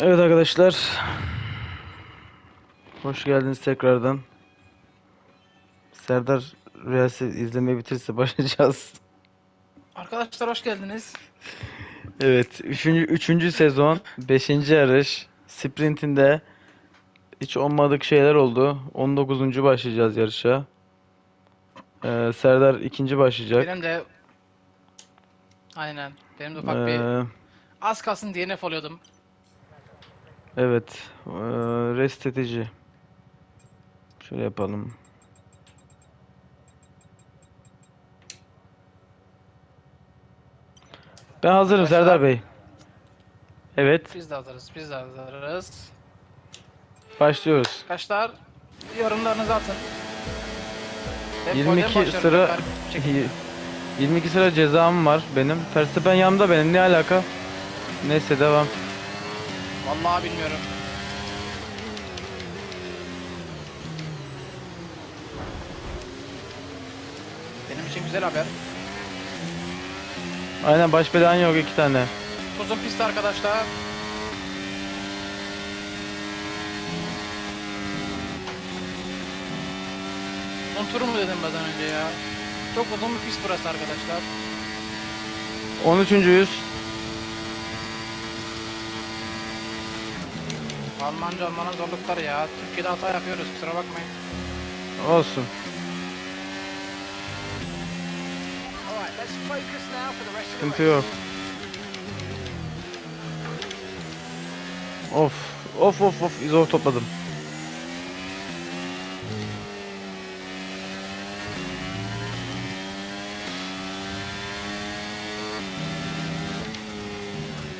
Evet arkadaşlar. Hoş geldiniz tekrardan. Serdar Rüyası izlemeyi bitirse başlayacağız. Arkadaşlar hoş geldiniz. Evet. Üçüncü, üçüncü sezon. Beşinci yarış. Sprintinde hiç olmadık şeyler oldu. 19. başlayacağız yarışa. Ee, Serdar ikinci başlayacak. Benim de aynen. Benim de ufak bir Ee, az kalsın DNF oluyordum. Evet. Ee, restetici. Şöyle yapalım. Ben hazırım Serdar Bey. Evet, Biz de hazırız. Biz de hazırız. başlıyoruz. Arkadaşlar yorumlarınızı atın. Hep 22 golden başlıyorum, sıra garip bir şekilde. 22 sıra cezam var benim. Verstappen yanımda benim. Ne alaka? Neyse devam. Vallahi bilmiyorum. Benim için güzel haber. Aynen baş belan yok iki tane. Uzun pist arkadaşlar. Uzun tur mu dedim ben önce ya? Çok uzun bir pist burası arkadaşlar. 13.yüz. Almanca Alman'a zorluklar ya. Türkiye'de hata yapıyoruz kusura bakmayın. Olsun. Sıkıntı yok. Of. Of of of. İzor topladım.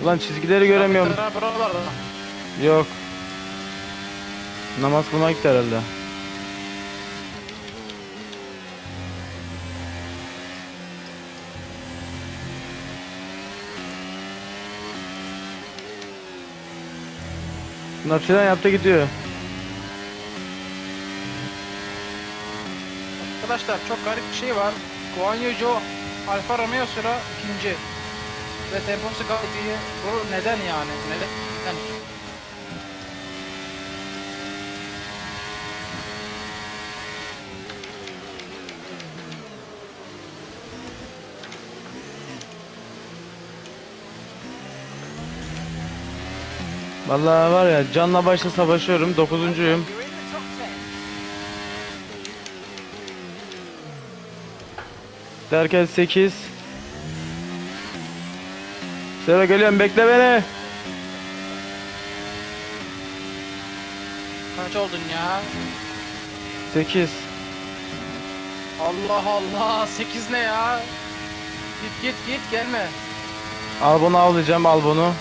Ulan çizgileri göremiyorum. Yok. Namaz kılmaya gitti herhalde. Bunlar fren yaptı gidiyor. Arkadaşlar çok garip bir şey var. Guan Yu Zhou Alfa Romeo sıra ikinci. Ve temposu gayet iyi. Bu neden yani? Neden? Neden? Vallahi var ya canla başla savaşıyorum. Dokuzuncuyum. Derken 8. Sıra geliyorum bekle beni. Kaç oldun ya? 8. Allah Allah 8 ne ya? Git git git gelme. Al bunu avlayacağım al bunu.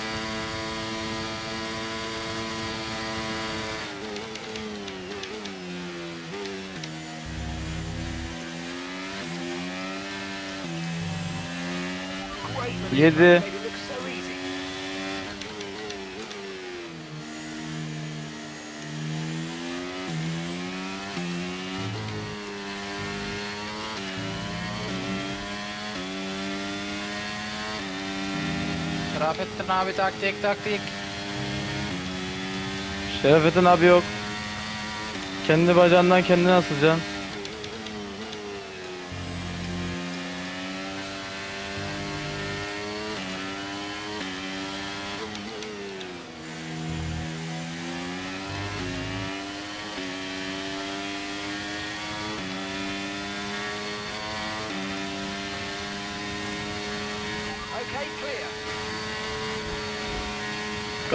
Yedi. Rafettin abi taktik taktik. Şerefettin abi yok. Kendi bacağından kendine asılacaksın.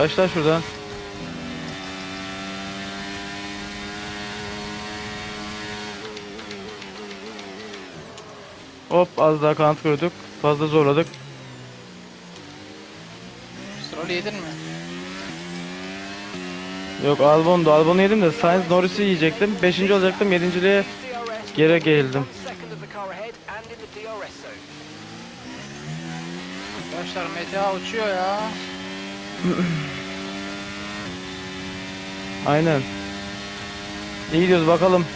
Kaç lan şuradan. Hop az daha kanat gördük. Fazla zorladık. Stroll yedin mi? Yok Albon'du. Albon'u yedim de Sainz Norris'i yiyecektim. Beşinci olacaktım. Yedinciliğe geri geldim. Arkadaşlar MTA uçuyor ya. Aynen. İyi gidiyoruz bakalım.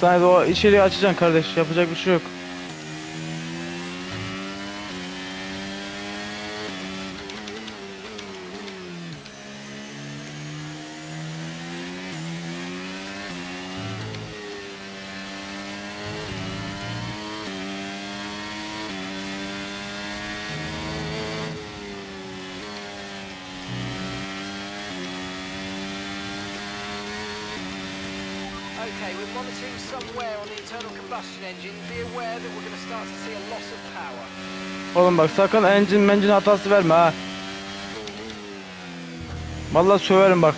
Sen de o içeriği açacaksın kardeş. Yapacak bir şey yok. Okay, we're monitoring somewhere on the internal combustion engine. Be aware that we're going to start to see a loss of power. Oğlum bak sakın engine mencin hatası verme ha. Vallahi söverim bak.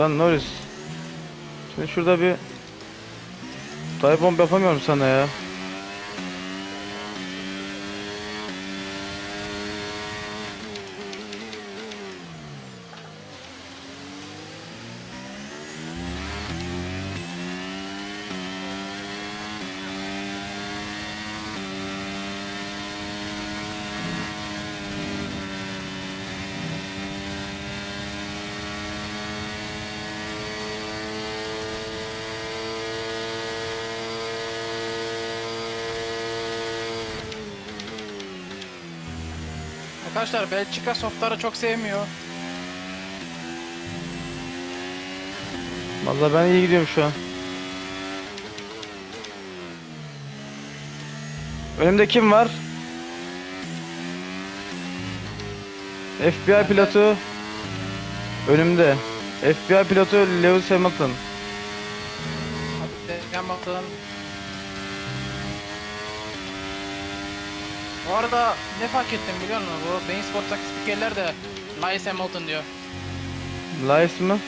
Lan Norris. Şimdi şurada bir Dive bomb yapamıyorum sana ya. Arkadaşlar Belçika softları çok sevmiyor. Vallahi ben iyi gidiyorum şu an. Önümde kim var? FBI pilotu önümde. FBI pilotu Lewis Hamilton. Hadi devam bakalım. Bu arada ne fark ettim biliyor musun? Bu Bein Sports'taki spikerler de Lewis Hamilton diyor. Lies mı?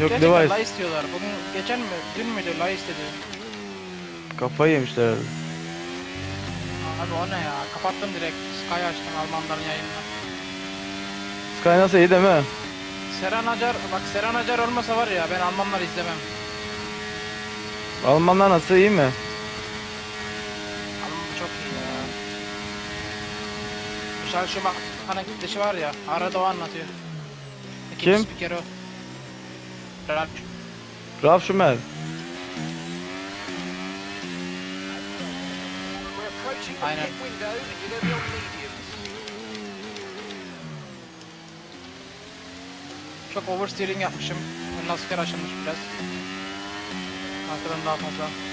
Yok Gerçekten Levi's. Lewis diyorlar. Bugün geçen mi? Dün müydü Lewis dedi. Kafayı yemişler herhalde. Abi o ne ya? Kapattım direkt. Sky açtım Almanların yayınına. Sky nasıl iyi değil mi? Seren Acar, bak Seren Acar olmasa var ya ben Almanlar izlemem. Almanlar nasıl iyi mi? Alman çok iyi ya. Michel Schumacher'ın gidişi var ya, arada o anlatıyor. İkinci Kim? spiker o. Ralf. Ralf Schumacher. Aynen. Çok oversteering yapmışım. Lastikler açılmış biraz. Arkadan daha fazla.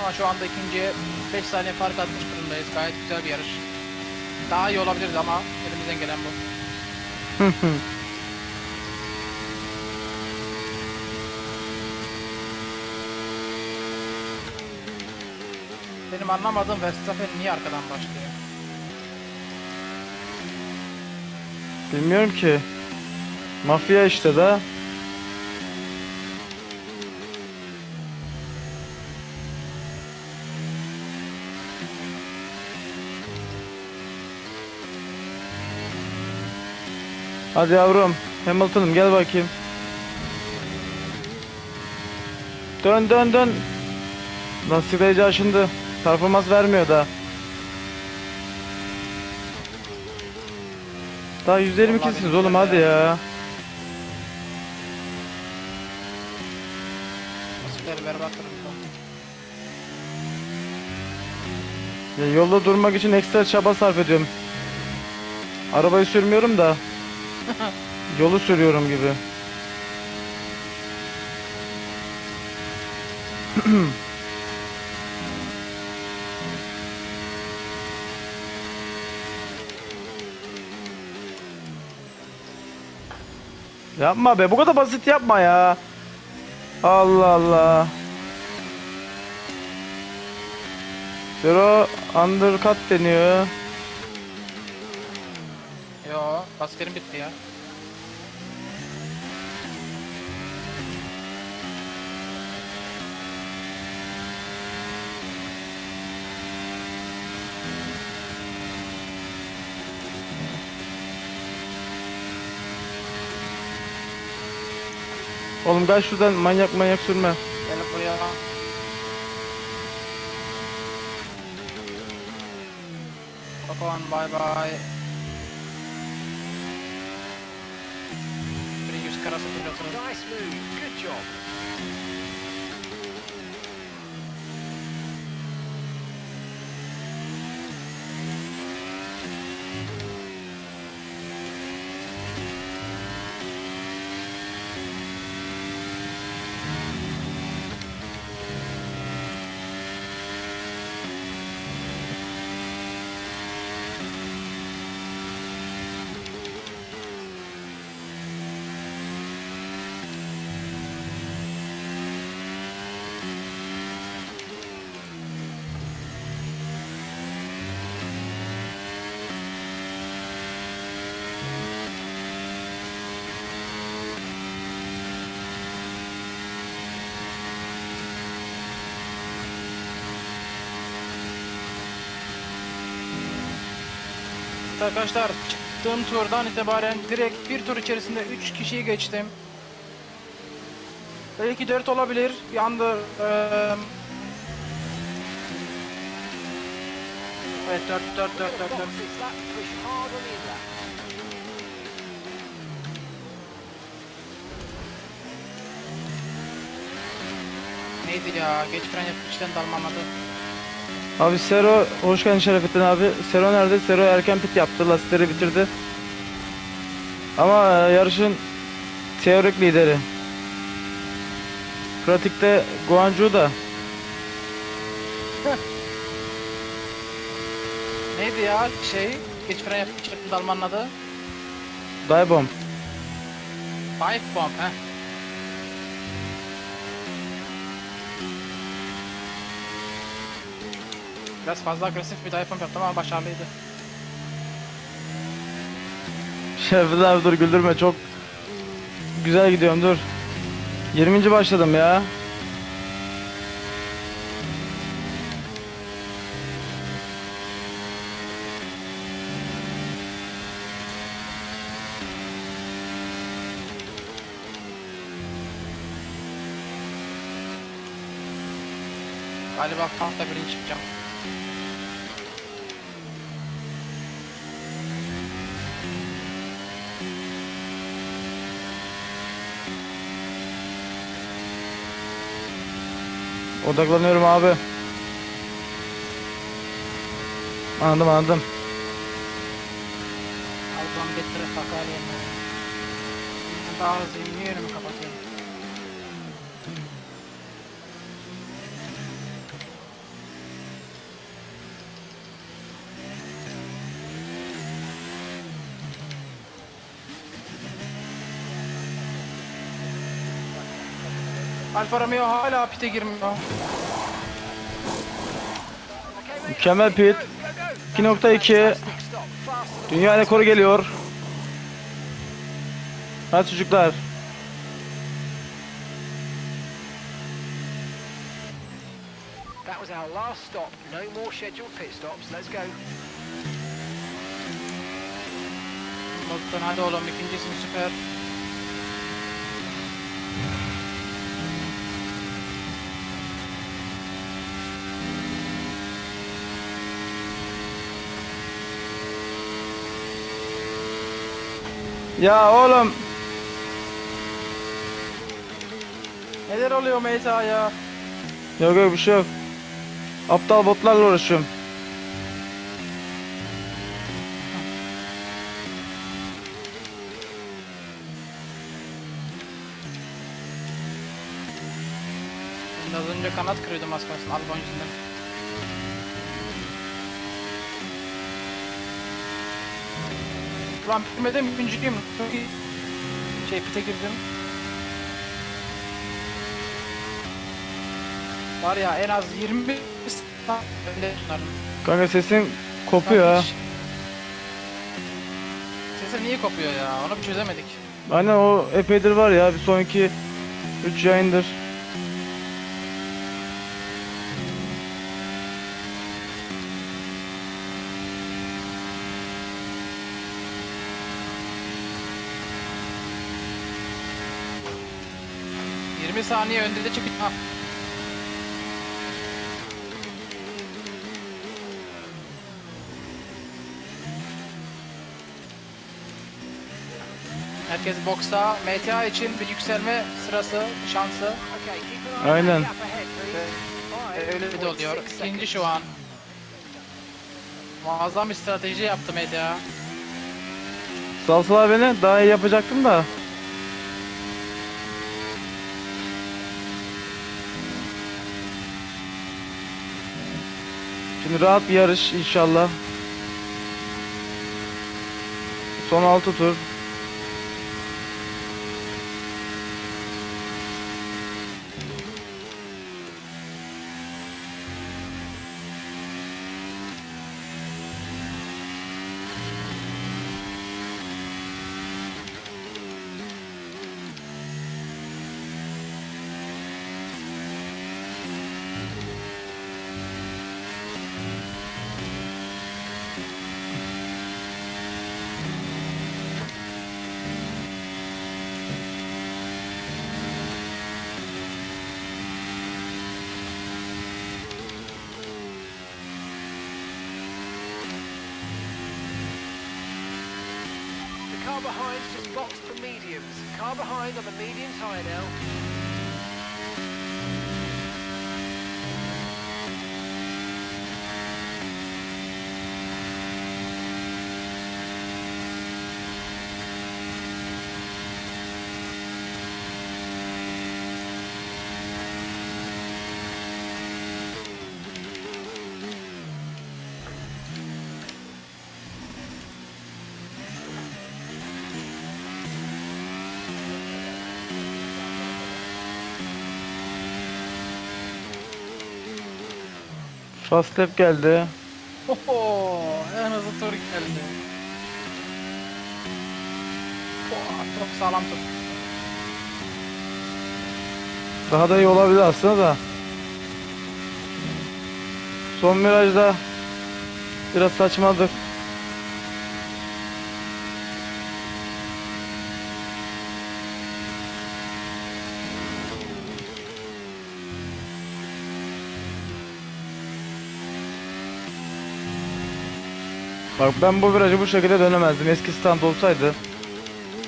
Ama şu anda ikinciye 5 saniye fark atmış durumdayız. Gayet güzel bir yarış. Daha iyi olabilirdi ama elimizden gelen bu. Benim anlamadığım Verstappen niye arkadan başlıyor? Bilmiyorum ki. Mafya işte da. Hadi yavrum. Hamilton'ım gel bakayım. Dön dön dön. Lastik derece aşındı. Performans vermiyor da. Daha 122'siniz oğlum hadi ya. Berbat durumda. Ya yolda durmak için ekstra çaba sarf ediyorum. Arabayı sürmüyorum da. Yolu sürüyorum gibi. yapma be bu kadar basit yapma ya. Allah Allah. Zero undercut deniyor. Aa askerim bitti ya. Oğlum gel şuradan manyak manyak sürme. Gel buraya. Bakalım bay bay. Bir yüz karası pilotu. Nice move. Good job. Arkadaşlar çıktığım turdan itibaren direkt bir tur içerisinde 3 kişiyi geçtim. Belki 4 olabilir. Bir anda eee Evet 4 4 4 4 4. Boxes. That push hard on the inlet. Neydi ya? Geç fren yapıp içten dalmamadı. Abi Sero hoş geldin Şerefettin abi. Sero nerede? Sero erken pit yaptı. Lastikleri bitirdi. Ama e, yarışın teorik lideri. Pratikte Guanju da. Neydi ya şey? Geç fren yapıp içten dalmanın adı? Daibom. Pipe bomb he. Biraz fazla agresif bir dive pump yaptım ama başarılıydı. Şerefettin abi dur güldürme çok güzel gidiyorum dur. 20. başladım ya. Galiba kampta birinci çıkacağım. Odaklanıyorum abi. Anladım anladım. Allah'ım getir fakaliyem. Daha hızlıyım. Niye önümü kapatıyorum? Alfa Romeo hala pite girmiyor. Mükemmel pit. Go, go, go. 2.2 Fantastic stop. Faster than Dünya rekoru geliyor. Hadi çocuklar. That was our last stop. No more scheduled pit stops. Let's go. Boston hadi oğlum ikincisin süper. Ya oğlum. Neler oluyor Meyta ya? Yok yok bir şey yok. Aptal botlarla uğraşıyorum. Az önce kanat kırıyordum az kalsın Albon yüzünden. Ulan bitmedim üçüncüyüm. Şey pite girdim. Var ya en az 20 saniye önde. Kanka sesin kopuyor ha. Sesi niye kopuyor ya? Onu bir çözemedik. Aynen o epeydir var ya bir sonraki 3 yayındır. 20 saniye önde de çıkıyor. Ha, Herkes boksta. MTA için bir yükselme sırası, şansı. Aynen. please. Öyle de oluyor. 5.6 İkinci şu an. Muazzam bir strateji yaptı MTA. Salsalar beni daha iyi yapacaktım da. Şimdi rahat bir yarış inşallah. Son 6 tur. far behind on the median tyre now. Fast lap geldi. Oho, en hızlı tur geldi. Oh, çok sağlam tur. Daha da iyi olabilir aslında da. Son virajda biraz saçmalık. Bak ben bu virajı bu şekilde dönemezdim. Eski stand olsaydı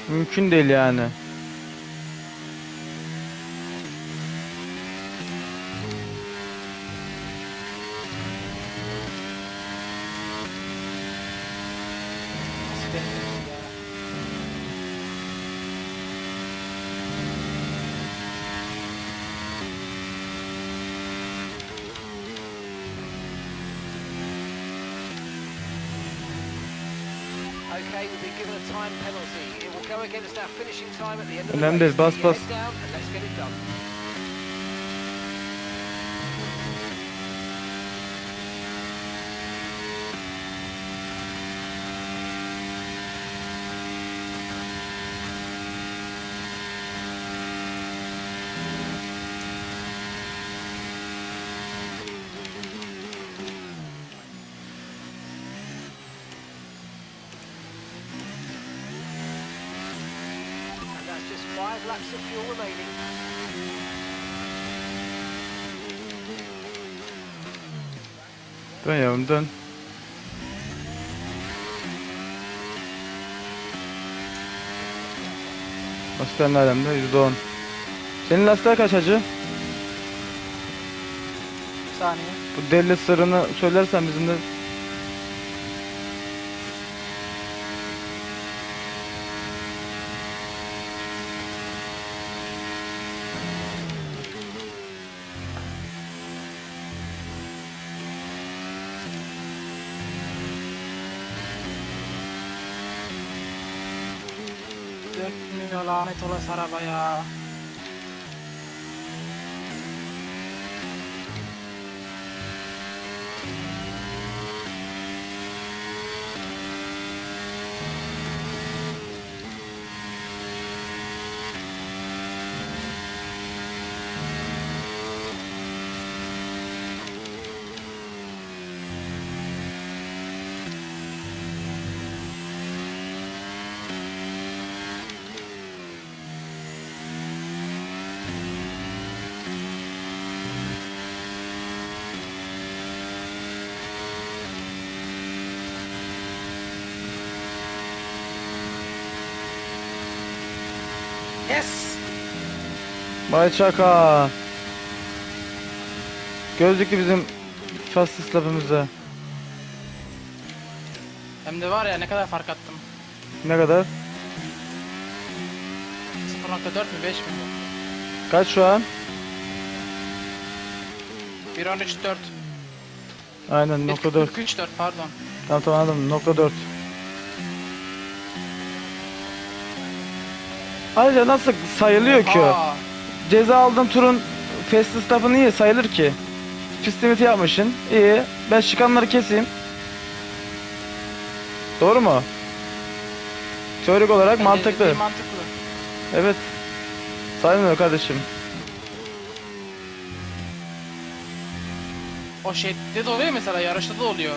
mümkün değil yani. Nasıl deneyim ya? Okay, we've been given a time penalty. It will go against our finishing time at the end of the Önemli race. değil, bas Keep your bas. Five laps of fuel remaining. Dön yavrum dön. Lastikler nerede? %10. Senin lastikler kaç hacı? Bir saniye. Bu deli sırrını söylersen bizim de 对呀 Bay Çaka. Gözlüklü bizim fast lapımıza. Hem de var ya ne kadar fark attım. Ne kadar? 0.4 mü 5 mi? Kaç şu an? 1.13.4. Aynen nokta 4. 43.4 pardon. Tamam tamam anladım. Nokta 4. Ayrıca nasıl sayılıyor ki o? Aa, Ceza aldığın turun fast stop'ı niye sayılır ki? Pist limiti yapmışsın. İyi. Ben çıkanları keseyim. Doğru mu? Teorik olarak bence mantıklı. dediğin Mantıklı. Evet. Saymıyor kardeşim. O şeyde de oluyor mesela yarışta da oluyor.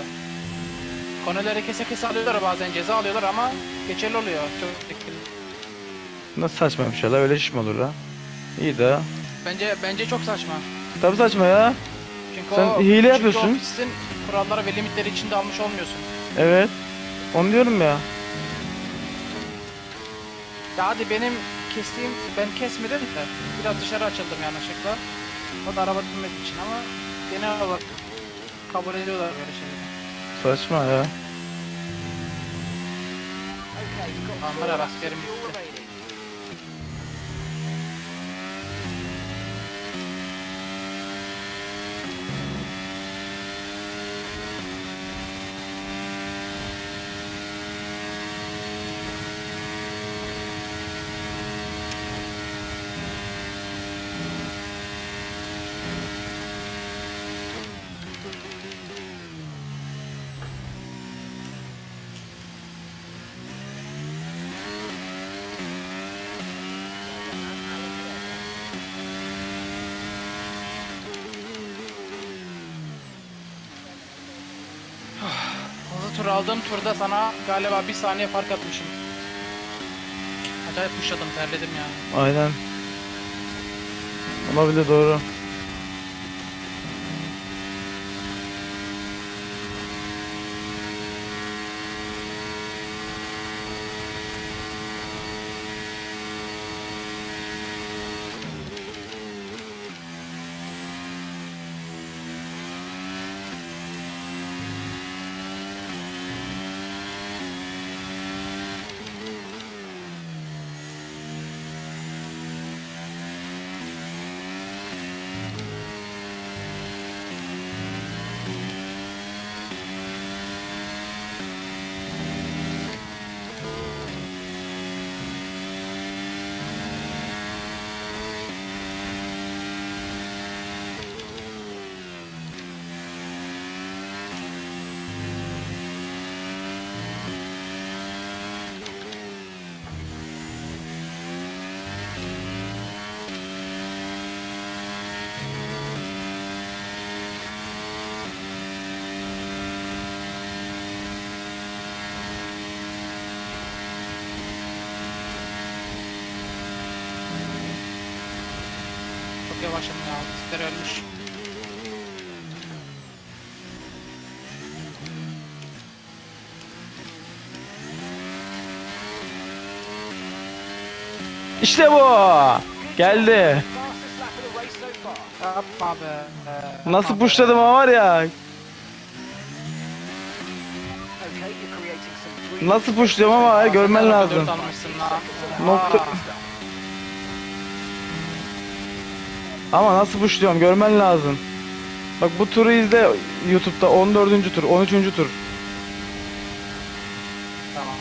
Konuları kese kese alıyorlar bazen ceza alıyorlar ama geçerli oluyor. Çok. Nasıl saçma bir şey la öyle iş mi olur ha? İyi de. Bence bence çok saçma. Tabii saçma ya. Çünkü Sen o, hile çünkü yapıyorsun. o pistin kuralları ve limitleri içinde almış olmuyorsun. Evet. Onu diyorum ya. Ya hadi benim kestiğim ben kesmedim de biraz dışarı açıldım yanlışlıkla. O da araba dinmediği için ama genel olarak kabul ediyorlar böyle şeyleri. Saçma ya. Okay, you've got tur aldığım turda sana galiba bir saniye fark atmışım. Acayip pushladım terledim yani. Aynen. Olabilir doğru. Çok yavaşım ya. Diskler ölmüş. İşte bu. Geldi. Yapma be. Nasıl pushladım ama var ya. Nasıl pushluyorum ama görmen lazım. Nokta- Aa, Ama nasıl pushluyorum görmen lazım. Bak bu turu izle YouTube'da 14. tur, 13. tur. Tamam.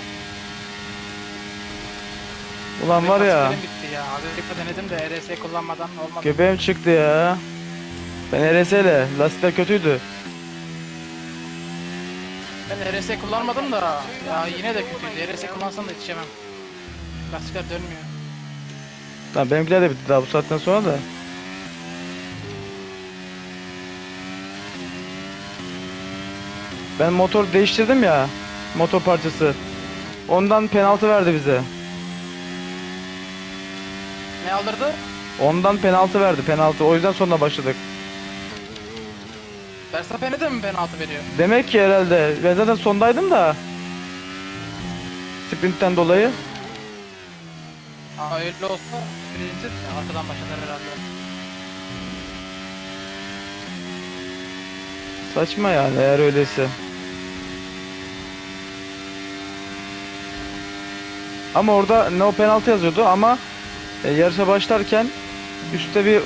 Ulan var ya. Bitti ya. Amerika denedim de ERS kullanmadan olmadı. Göbeğim çıktı ya. Ben RS ile lastikler kötüydü. Ben RS kullanmadım da ya yine de kötüydü. RS kullansam da yetişemem. Lastikler dönmüyor. Tamam benimkiler de bitti daha bu saatten sonra da. Ben motor değiştirdim ya. Motor parçası. Ondan penaltı verdi bize. Ne aldırdı? Ondan penaltı verdi penaltı. O yüzden sonra başladık. Verstappen'e de mi penaltı veriyor? Demek ki herhalde. Ben zaten sondaydım da. Sprintten dolayı. Aa, öyle olsa birinci arkadan başlar herhalde. Saçma yani eğer öyleyse. Ama orada no penaltı yazıyordu ama e, yarışa başlarken üstte bir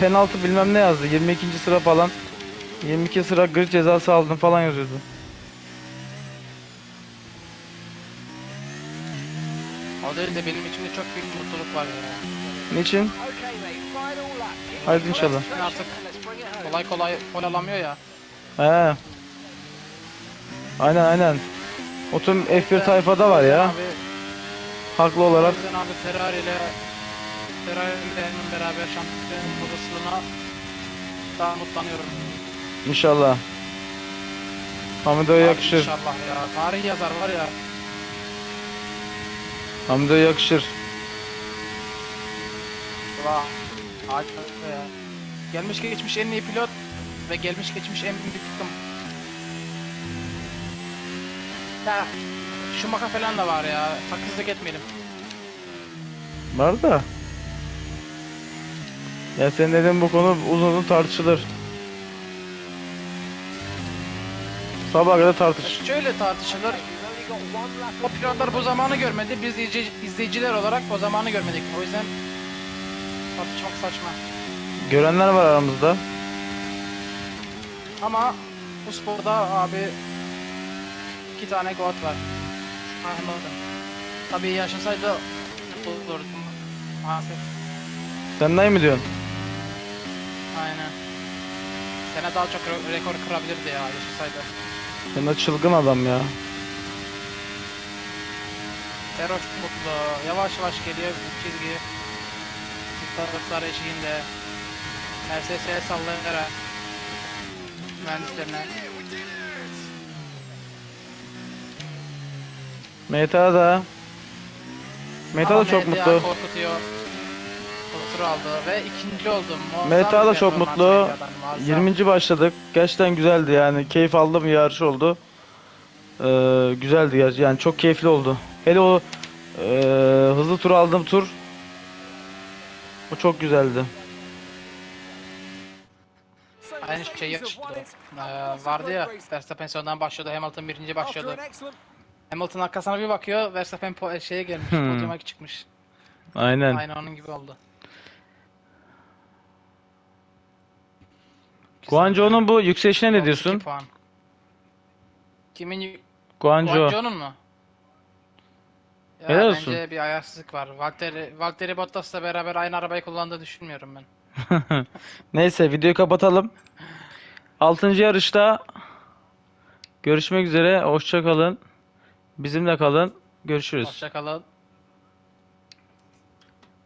penaltı bilmem ne yazdı. 22. sıra falan. 22 sıra grid cezası aldın falan yazıyordu. O değil de benim içimde çok büyük mutluluk var ya. Niçin? Haydi inşallah. Artık. Kolay kolay gol alamıyor ya. He. Aynen aynen. O tüm F1 tayfada var ya. Abi, Haklı olarak. yüzden abi Ferrari ile Ferrari ile beraber şampiyon babasına daha mutlanıyorum. İnşallah. Hamido'ya yakışır. İnşallah ya. Tarih yazar var ya. Hamido'ya yakışır. Vah. Harika ya. Gelmiş geçmiş en iyi pilot ve gelmiş geçmiş en büyük takım. Ya şu maka falan da var ya. Haksızlık etmeyelim. Var da. Ya sen dedin bu konu uzun uzun tartışılır. Sabaha kadar tartış. Şöyle tartışılır. O pilotlar bu zamanı görmedi. Biz izleyici, izleyiciler olarak o zamanı görmedik. O yüzden tartışmak saçma. Görenler var aramızda. Ama bu sporda abi iki tane goat var. Anladım. Tabii yaşasaydı olurdu. Maalesef. Sen ne mi diyorsun? Aynen. Sene daha çok re- rekor kırabilirdi ya yaşasaydı. Sen de çılgın adam ya. Feroş mutlu. Yavaş yavaş geliyor bu çizgi. Tutarlıklar eşiğinde. Mercedes'e sallayarak. Mühendislerine. Meta da. Meta da çok MTA mutlu. korkutuyor. Aldı ve ikinci oldum. Muazzam Meta da bir çok performans mutlu. MTA'dan, muazzam. 20. başladık. Gerçekten güzeldi yani. Keyif aldığım bir yarış oldu. Ee, güzeldi gerçi. Yani çok keyifli oldu. Hele o ee, hızlı tur aldığım tur. O çok güzeldi. Aynı şey yaşadı. Ee, vardı ya Verstappen sondan başladı. Hamilton birinci başladı. Hamilton arkasına bir bakıyor. Verstappen po- şeye gelmiş. Hmm. Podyuma çıkmış. Aynen. Aynı onun gibi oldu. Guangzhou'nun bu yükselişine ne 32 diyorsun? Puan. Kimin Guangzhou. Guangzhou'nun mu? Ya Helal bence olsun. bir ayarsızlık var. Valtteri, Valtteri Bottas'la beraber aynı arabayı kullandığını düşünmüyorum ben. Neyse videoyu kapatalım. 6. yarışta görüşmek üzere. Hoşça kalın. Bizimle kalın. Görüşürüz. Hoşçakalın.